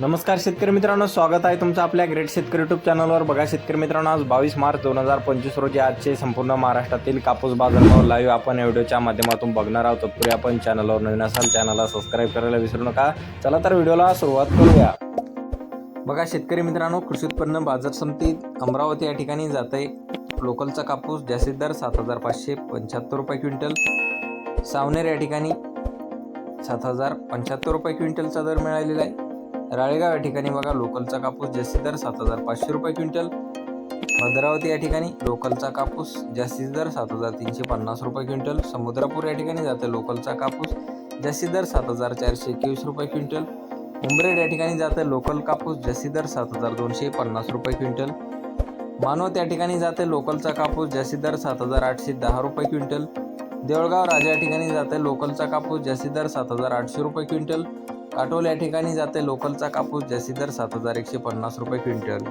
नमस्कार शेतकरी मित्रांनो स्वागत आहे तुमचं आपल्या ग्रेट शेतकरी युट्यूब चॅनलवर बघा शेतकरी मित्रांनो आज बावीस मार्च दोन हजार पंचवीस रोजी आजचे संपूर्ण महाराष्ट्रातील कापूस बाजारभाव लाईव्ह आपण या व्हिडिओच्या माध्यमातून बघणार आहोत. तत्पूर्वी आपण चॅनलवर नवीन असाल चॅनलला सबस्क्राईब करायला विसरू नका. चला तर व्हिडिओला सुरुवात करूया. बघा शेतकरी मित्रांनो कृषी उत्पन्न बाजार समितीत अमरावती या ठिकाणी जाते. लोकलचा कापूस जास्तीत दर सात हजार पाचशे पंच्याहत्तर रुपये क्विंटल. सावनेर या ठिकाणी सात हजार पंच्याहत्तर रुपये क्विंटलचा दर मिळालेला आहे. राळेगाव या ठिकाणी बघा लोकलचा कापूस जास्तीत दर सात हजार पाचशे रुपये क्विंटल. भद्रावती या ठिकाणी लोकलचा कापूस जास्तीत दर सात हजार तीनशे पन्नास रुपये क्विंटल. समुद्रापूर या ठिकाणी जाते लोकलचा कापूस जास्तीत दर सात हजार चारशे एकवीस रुपये क्विंटल. उंबरेड या ठिकाणी जाते लोकल कापूस जास्तीत दर सात हजार दोनशे पन्नास रुपये क्विंटल. मानवत या ठिकाणी जाते लोकलचा कापूस जास्तीत दर सात हजार आठशे दहा रुपये क्विंटल. देवळगाव राजा या ठिकाणी जाते लोकलचा कापूस जास्तीत दर सात हजार आठशे रुपये क्विंटल. काटोल या ठिकाणी जाते लोकलचा कापूस जास्तीत दर सात हजार एकशे पन्नास रुपये क्विंटल.